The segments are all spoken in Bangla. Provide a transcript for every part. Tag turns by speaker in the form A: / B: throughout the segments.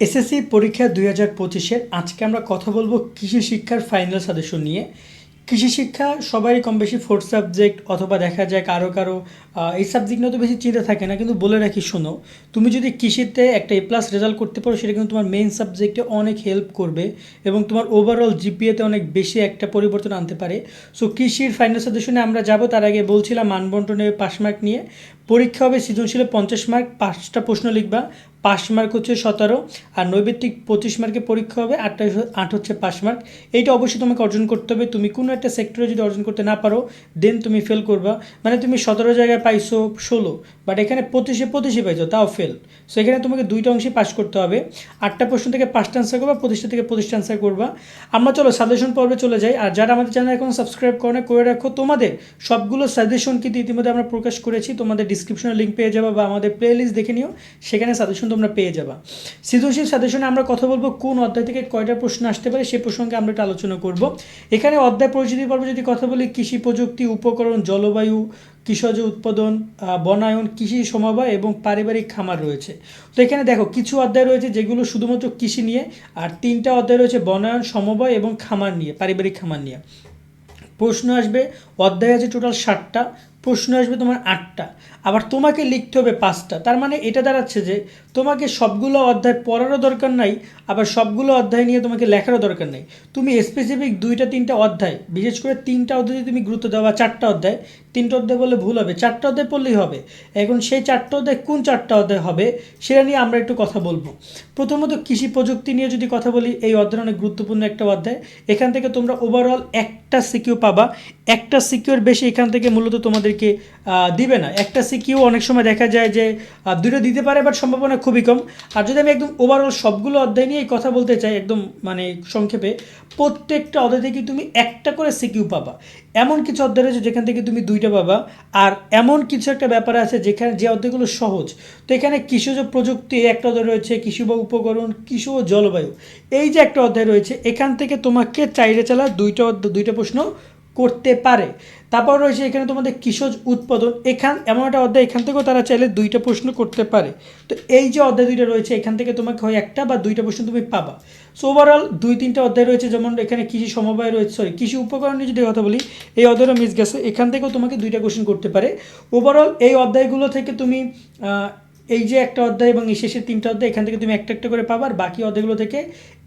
A: এসএসসি পরীক্ষা দুই হাজার পঁচিশের, আজকে আমরা কথা বলব কৃষি শিক্ষার ফাইনাল সাজেশন নিয়ে। কৃষি শিক্ষা সবাই কম বেশি ফোর্থ সাবজেক্ট অথবা দেখা যায় কারও কারও এই সাবজেক্ট নিয়ে তো বেশি চিন্তা থাকে না, কিন্তু বলে রাখি, শোনো, তুমি যদি কৃষিতে একটা এ প্লাস রেজাল্ট করতে পারো, সেটা কিন্তু তোমার মেইন সাবজেক্টে অনেক হেল্প করবে এবং তোমার ওভারঅল জিপিএতে অনেক বেশি একটা পরিবর্তন আনতে পারে। সো কৃষির ফাইনাল সাজেশনে আমরা যাব, তার আগে বলছিলাম মানবন্টনে পাস মার্ক নিয়ে। পরীক্ষা হবে সৃজনশীলে পঞ্চাশ মার্ক পাঁচটা প্রশ্ন লিখবা পাস মার্ক হচ্ছে সতেরো, আর নৈবেত্তিক পঁচিশ মার্কে পরীক্ষা হবে আটটা আট হচ্ছে পাস মার্ক। এইটা অবশ্যই তোমাকে অর্জন করতে হবে। তুমি কোনো একটা সেক্টরে যদি অর্জন করতে না পারো দেন তুমি ফেল করবা। মানে তুমি সতেরো জায়গায় পাইছো ষোলো বাট এখানে পঁচিশে পঁচিশে পাইছো, তাও ফেল সো এখানে তোমাকে দুইটা অংশে পাস করতে হবে। আটটা প্রশ্ন থেকে পাঁচটা আনসার করবা, পঁচিশটা থেকে পঁচিশটা আনসার করবা। আমরা চলো সাজেশন পর্বে চলে যাই। আর যারা আমাদের চ্যানেল এখন সাবস্ক্রাইব করে না করে রাখো। তোমাদের সবগুলো সাজেশন কিন্তু ইতিমধ্যে আমরা প্রকাশ করেছি। তোমাদের ডিসক্রিপশনে লিঙ্ক পেয়ে যাবা বা আমাদের প্লে দেখে নিও। সেখানে সাজেশন তোমরা পেয়ে যাবা। সৃজনশীল সাজেশনে আমরা কথা বলব কোন অধ্যায় থেকে কয়টা প্রশ্ন আসতে পারে সে প্রসঙ্গে আমরা একটু আলোচনা করব। এখানে অধ্যায় পরিচিতি পর্ব যদি কথা বলি, কৃষি প্রযুক্তি, উপকরণ, জলবায়ু, কৃষজ উৎপাদন বনায়ন, কৃষি সমবায় এবং পারিবারিক খামার রয়েছে। তো এখানে দেখো, কিছু অধ্যায় রয়েছে যেগুলো শুধুমাত্র কৃষি নিয়ে আর তিনটা অধ্যায় রয়েছে বনায়ন, সমবায় এবং খামার নিয়ে, পারিবারিক খামার নিয়ে। প্রশ্ন আসবে, অধ্যায় আছে টোটাল ষাটটা। প্রশ্ন আসবে তোমার আটটা। আবার তোমাকে লিখতে হবে পাঁচটা। তার মানে এটা দাঁড়াচ্ছে যে, তোমাকে সবগুলো অধ্যায় পড়ারও দরকার নাই, আবার সবগুলো অধ্যায় নিয়ে তোমাকে লেখারও দরকার নেই। তুমি স্পেসিফিক দুইটা, তিনটা অধ্যায়, বিশেষ করে তিনটা অধ্যায় তুমি গুরুত্ব দাও বা চারটা অধ্যায় তিনটা অধ্যায় বললে ভুল হবে, চারটা অধ্যায় পড়লেই হবে। এখন সেই চারটা অধ্যায় কোন চারটা অধ্যায় হবে, সেটা নিয়ে আমরা একটু কথা বলব। প্রথমত কৃষি প্রযুক্তি নিয়ে যদি কথা বলি, এই অধ্যায় অনেক গুরুত্বপূর্ণ একটা অধ্যায়। এখান থেকে তোমরা ওভারঅল একটা সিকিউ পাবা। একটা সিকিউর বেশি এখান থেকে মূলত তোমাদেরকে দিবে না। একটা সিকিউ অনেক সময় দেখা যায় যে দুটো দিতে পারে বাট সম্ভাবনা খুবই কম। আর যদি আমি একদম ওভারঅল সবগুলো অধ্যায় নিয়ে কথা বলতে চাই, একদম মানে সংক্ষেপে, প্রত্যেকটা অধ্যায় থেকে তুমি একটা করে সিকিউ পাবা। এমন কিছু অধ্যায় রয়েছে যেখান থেকে তুমি দুইটা পাবা আর এমন কিছু একটা ব্যাপার আছে যেখানে যে অধ্যায়গুলো সহজ। তো এখানে কৃষিজ প্রযুক্তি একটা অধ্যায় রয়েছে, কৃষি বা উপকরণ, কৃষি ও জলবায়ু। এই যে একটা অধ্যায় রয়েছে, এখান থেকে তোমাকে চাইরে চালা দুইটা দুইটা প্রশ্ন করতে পারে। তারপর রয়েছে এখানে তোমাদের কৃষজ উৎপাদন। এখান, এমন একটা অধ্যায়, এখান থেকেও তারা চাইলে দুইটা প্রশ্ন করতে পারে। তো এই যে অধ্যায় দুইটা রয়েছে, এখান থেকে তোমাকে হয় একটা বা দুইটা প্রশ্ন তুমি পাবা। সো ওভারঅল দুই, তিনটা অধ্যায় রয়েছে, যেমন এখানে কৃষি সমবায় রয়েছে সরি কৃষি উপকরণ নিয়ে যদি কথা বলি, এই অধ্যায়টা মিস গেছে। এখান থেকেও তোমাকে দুইটা কোশ্চেন করতে পারে। ওভারঅল এই অধ্যায়গুলো থেকে তুমি এই যে একটা অধ্যায় এবং এই শেষের তিনটা অধ্যায়, এখান থেকে তুমি একটা একটা করে পাবা, আর বাকি অধ্যায়গুলো থেকে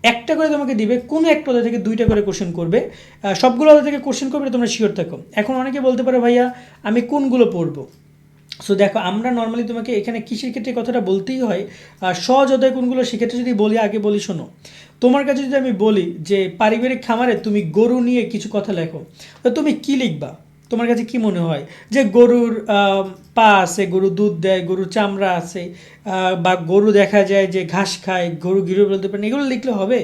A: একটা করে তোমাকে দিবে, কোনো একটা অধ্যায় থেকে দুইটা করে কোশ্চেন করবে। সবগুলো অধ্যায় থেকে কোশ্চেন করবে তোমরা শিওর থাকো। এখন অনেকে বলতে পারো, ভাইয়া, আমি কোনগুলো পড়ব? সো দেখো, আমরা নর্মালি তোমাকে এখানে কৃষির ক্ষেত্রে কথাটা বলতেই হয় সহজ অধ্যায় কোনগুলো সেক্ষেত্রে যদি বলি, আগে বলি, শোনো। তোমার কাছে যদি আমি বলি যে, পারিবারিক খামারে তুমি গরু নিয়ে কিছু কথা লেখো তুমি কি লিখবা? তোমার কাছে কি মনে হয়? যে গরুর পা আছে, গরু দুধ দেয়, গরুর চামড়া আছে বা গরু দেখা যায় যে ঘাস খায়, গরু গিরু বলতে এগুলো লিখলে হবে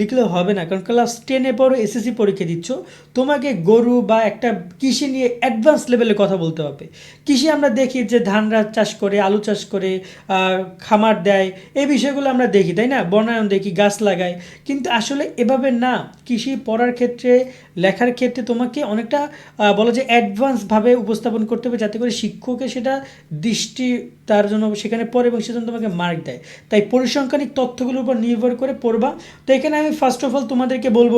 A: লিখলে হবে না, কারণ ক্লাস টেনে পরও এসএসসি পরীক্ষা দিচ্ছ, তোমাকে গরু বা একটা কৃষি নিয়ে অ্যাডভান্স লেভেলে কথা বলতে হবে। কৃষি আমরা দেখি যে ধান চাষ করে, আলু চাষ করে খামার দেয়, এই বিষয়গুলো আমরা দেখি, তাই না? বনায়ন দেখি, গাছ লাগায়, কিন্তু আসলে এভাবে না, কৃষি পড়ার ক্ষেত্রে, লেখার ক্ষেত্রে তোমাকে অনেকটা বলা যায় অ্যাডভান্সভাবে উপস্থাপন করতে হবে, যাতে করে শিক্ষকের সেটা দৃষ্টি তার জন্য সেখানে পড়ে এবং সেজন্য তোমাকে মার্ক দেয়। তাই পরিসংখ্যানিক তথ্যগুলোর উপর নির্ভর করে পড়বা। তো এখানে আমি ফার্স্ট অফ অল তোমাদেরকে বলব,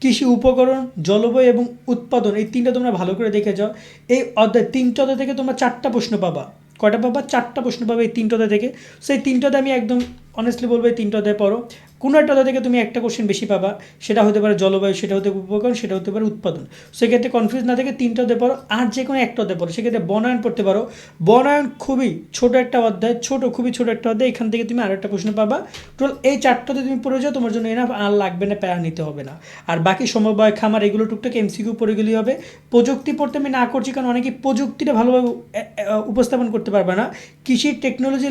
A: কৃষি উপকরণ, জলবায়ু এবং উৎপাদন, এই তিনটা তোমরা ভালো করে দেখে যাও এই অধ্যায় তিনটা অধ্যায় থেকে তোমরা চারটা প্রশ্ন পাবা। কটা পাবা? চারটা প্রশ্ন পাবে এই তিনটা অধ্যায় থেকে। সেই তিনটাতে আমি একদম অনেস্টলি বলব, তিনটা অধ্যায় পড়ো। কোনো একটা অধ্যায় থেকে তুমি একটা কোশ্চেন বেশি পাবা, সেটা হতে পারে জলবায়ু, সেটা হতে উপকরণ, সেটা হতে পারে উৎপাদন। সেক্ষেত্রে কনফিউজ না থেকে তিনটা অধ্যায় পড়ো, আর যে কোনো একটা অধ্যায় পড়ো। সেক্ষেত্রে বনায়ন পড়তে পারো। বনায়ন খুবই ছোট একটা অধ্যায়, ছোট, খুবই ছোট একটা অধ্যায়। এখান থেকে তুমি আরেকটা প্রশ্ন পাবা। টোটাল এই চারটাতে তুমি পড়ে যাও, তোমার জন্য এনাফ আর লাগবে না, প্যারা নিতে হবে না। আর বাকি সমবায়, খামার, এগুলো টুকটাক এমসিকিউ পড়ে গেলেই হবে। প্রযুক্তি পড়তে আমি না করছি, কারণ অনেকে প্রযুক্তিটা ভালোভাবে উপস্থাপন করতে পারবে না। কৃষির টেকনোলজি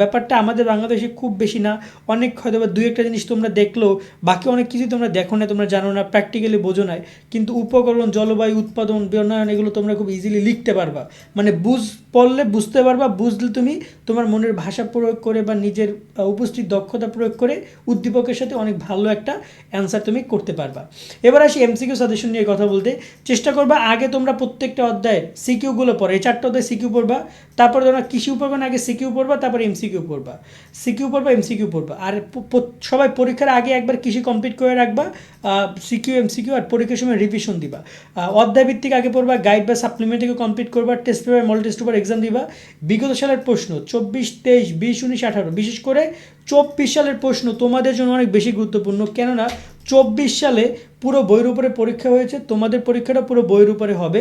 A: ব্যাপারটা আমাদের বাংলাদেশে খুব বেশি না, অনেক হয়তো বা দু একটা জিনিস তোমরা দেখল, বাকি অনেক কিছু তোমরা দেখো না তোমরা জানো না প্র্যাকটিক্যালি বোঝো না কিন্তু উপকরণ, জলবায়ু, উৎপাদন, বিনয়ন, এগুলো তোমরা খুব ইজিলি লিখতে পারবা। মানে বুঝ পড়লে বুঝতে পারবা বুঝলে তুমি তোমার মনের ভাষা প্রয়োগ করে বা নিজের উপস্থিত দক্ষতা প্রয়োগ করে উদ্দীপকের সাথে অনেক ভালো একটা অ্যান্সার তুমি করতে পারবা। এবার আসি এমসিকিউ সাজেশন নিয়ে কথা বলতে। চেষ্টা করবা আগে তোমরা প্রত্যেকটা অধ্যায়ের সিকিউগুলো পড়ো। এই চারটা অধ্যায় সিকিউ পড়বা তারপরে তোমরা কৃষি না আগে সিকিউ পড়বা তারপরে এমসিকিউ পড়বা। সিকিউ পড়বা এমসিকিউ পড়বা। আর সবাই পরীক্ষার আগে একবার কৃষি কমপ্লিট করে রাখবা সিকিউ এমসিকিউ আর পরীক্ষার সময় রিভিশন দিবা। আহ, অধ্যায় ভিত্তিক আগে পড়বা গাইড বা সাপ্লিমেন্টারিকে কমপ্লিট করবা test paper model test paper exam দিবা। বিগত সালের প্রশ্ন, চব্বিশ, তেইশ, বিশ, উনিশ, আঠারো। বিশেষ করে চব্বিশ সালের প্রশ্ন তোমাদের জন্য অনেক বেশি গুরুত্বপূর্ণ। কেননা, চব্বিশ সালে পুরো বইয়ের উপরে পরীক্ষা হয়েছে, তোমাদের পরীক্ষাটা পুরো বইয়ের উপরে হবে।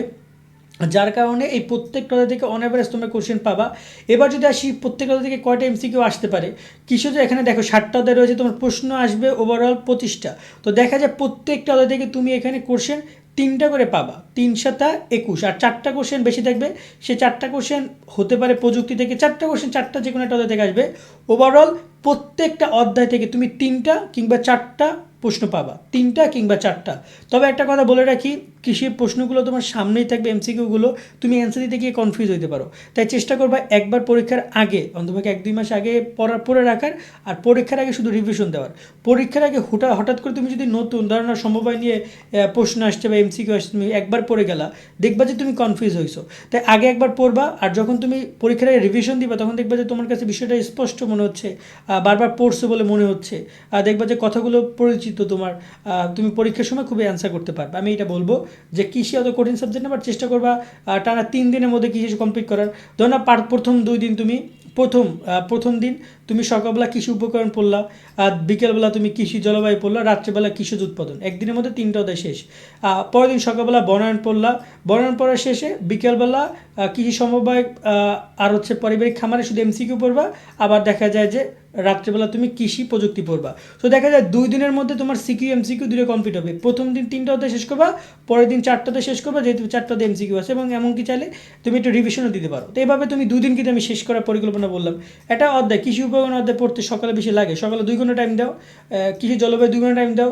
A: যার কারণে এই প্রত্যেকটা থেকে অন তোমরা কোশ্চেন পাবা। এবার যদি আসি প্রত্যেকটা থেকে কয়টা এমসিকিউ আসতে পারে কিছু তো এখানে দেখো, ষাটটা অধ্যায় রয়েছে, তোমার প্রশ্ন আসবে ওভারঅল পঁচিশটা। তো দেখা যায় প্রত্যেকটা অধ্যায় থেকে তুমি এখানে কোশ্চেন তিনটা করে পাবা। তিন সাতা একুশ। আর চারটা কোশ্চেন বেশি থাকবে, সে চারটা কোশ্চেন হতে পারে প্রযুক্তি থেকে। চারটা কোশ্চেন চারটা যে কোনো একটা অধ্যায় থেকে আসবে। ওভারঅল প্রত্যেকটা অধ্যায় থেকে তুমি তিনটা কিংবা চারটা প্রশ্ন পাবা। তিনটা কিংবা চারটা। তবে একটা কথা বলে রাখি কৃষির প্রশ্নগুলো তোমার সামনেই থাকবে এমসিকিউগুলো তুমি অ্যান্সার দিতে গিয়ে কনফিউজ হতে পারো। তাই চেষ্টা করবা একবার পরীক্ষার আগে, অন্তপক্ষে এক দুই মাস আগে পড়া, পড়ে রাখার, আর পরীক্ষার আগে শুধু রিভিশন দেওয়ার। পরীক্ষার আগে হুটা, হঠাৎ করে তুমি যদি নতুন ধারণা সমবায় নিয়ে প্রশ্ন আসছে বা এমসিকিউ আসছে, তুমি একবার পড়ে গেলা, দেখবা যে তুমি কনফিউজ হয়েছো তাই আগে একবার পড়বা, আর যখন তুমি পরীক্ষার আগে রিভিশন দিবা, তখন দেখবা যে তোমার কাছে বিষয়টা স্পষ্ট মনে হচ্ছে বারবার পড়ছো বলে মনে হচ্ছে, আর দেখবা যে কথাগুলো পরিচিত তোমার আহ, তুমি পরীক্ষার সময় খুবই অ্যান্সার করতে পারবে। আমি এটা বলব যে কৃষি অত কঠিন সাবজেক্ট আবার চেষ্টা করবা টানা তিন দিনের মধ্যে কৃষি কমপ্লিট করার। ধরো না পার- প্রথম দুই দিন তুমি প্রথম প্রথম দিন তুমি সকালবেলা কৃষি উপকরণ পড়লা, আর বিকেলবেলা তুমি কৃষি জলবায়ু পড়লা, রাত্রেবেলা কৃষিজ উৎপাদন। একদিনের মধ্যে তিনটা অধ্যায় শেষ। পরের দিন সকালবেলা বনায়ন পড়লা। বনায়ন পড়ার শেষে বিকেলবেলা কৃষি সমবায় আর হচ্ছে পারিবারিক খামারে শুধু এমসিকিউ পড়বা, আবার দেখা যায় যে রাত্রেবেলা তুমি কৃষি প্রযুক্তি পড়বা। তো দেখা যায় দুই দিনের মধ্যে তোমার সিকিউ এমসিকিউ দুটো কমপ্লিট হবে। প্রথম দিন তিনটা অধ্যায় শেষ করবা, পরের দিন চারটাতে শেষ করবা, যেহেতু চারটাতে এমসিকিউ আছে, এবং এমনকি চাইলে তুমি একটু রিভিশনও দিতে পারো। তো এইভাবে তুমি দুই দিন কিন্তু আমি শেষ করার পরিকল্পনা বললাম। এটা অধ্যায়, কৃষি উপকরণ অধ্যায় পড়তে সকালে বেশি লাগে। সকালে দুই ঘণ্টা টাইম দাও কৃষি জলবায়ু দুই ঘণ্টা টাইম দাও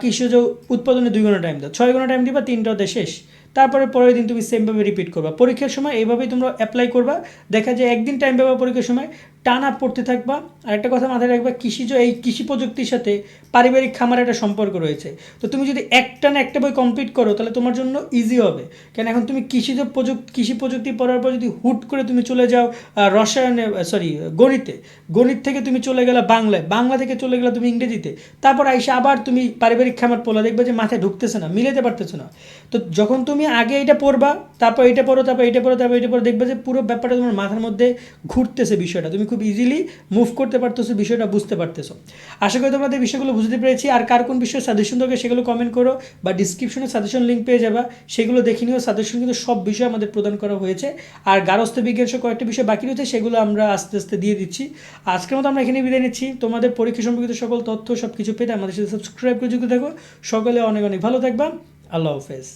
A: কৃষিজ উৎপাদনে দুই ঘণ্টা টাইম দাও। ছয় ঘণ্টা টাইম দিবা, তিনটা অধ্যায় শেষ। তারপরে পরের দিন তুমি সেমভাবে রিপিট করবা। পরীক্ষার সময় এইভাবেই তোমরা অ্যাপ্লাই করবা। দেখা যায় একদিন টাইম পাবা পরীক্ষার সময় টানা পড়তে থাকবা। আর একটা কথা মাথায় রাখবা কৃষিজ এই কৃষি প্রযুক্তির সাথে পারিবারিক খামার একটা সম্পর্ক রয়েছে। তো তুমি যদি একটা না একটা বই কমপ্লিট করো, তাহলে তোমার জন্য ইজি হবে। কেন এখন তুমি কৃষিজ প্রযুক্তি কৃষি প্রযুক্তি পড়ার পর যদি হুট করে তুমি চলে যাও রসায়নে সরি গণিতে। গণিত থেকে তুমি চলে গেলে বাংলায়। বাংলা থেকে চলে গেলে তুমি ইংরেজিতে। তারপর আইসা আবার তুমি পারিবারিক খামার পড়লা, দেখবে যে মাথায় ঢুকতেছে না মিলাতে পারতেছো না। তো যখন তুমি আগে এটা পড়বা, তারপর এটা পড়ো, তারপর এটা পড়ো, তারপর এটা পড়ো, দেখবে যে পুরো ব্যাপারটা তোমার মাথার মধ্যে ঘুরতেছে বিষয়টা। তুমি খুব ইজিলি মুভ করতে পারতেছো, বিষয়টা বুঝতে পারতেছো। আশা করি তোমাদের বিষয়গুলো বুঝতে পেরেছি। আর কার কোন বিষয়ে সাজেশন দরকার সেগুলো কমেন্ট করো বা ডিসক্রিপশনে সাজেশন লিঙ্ক পেয়ে যাবা। সেগুলো দেখে নিও। সাজেশন কিন্তু সব বিষয় আমাদের প্রদান করা হয়েছে। আর গারস্থ বিজ্ঞান সহ কয়েকটা বিষয় বাকি রয়েছে, সেগুলো আমরা আস্তে আস্তে দিয়ে দিচ্ছি। আজকের মতো আমরা এখানে বিদায় নিচ্ছি। তোমাদের পরীক্ষা সম্পর্কিত সকল তথ্য সব কিছু পেতে আমাদের সাথে সাবস্ক্রাইব করে যুক্ত থাকো। সকলে অনেক অনেক ভালো থাকবা। আল্লাহ হাফেজ।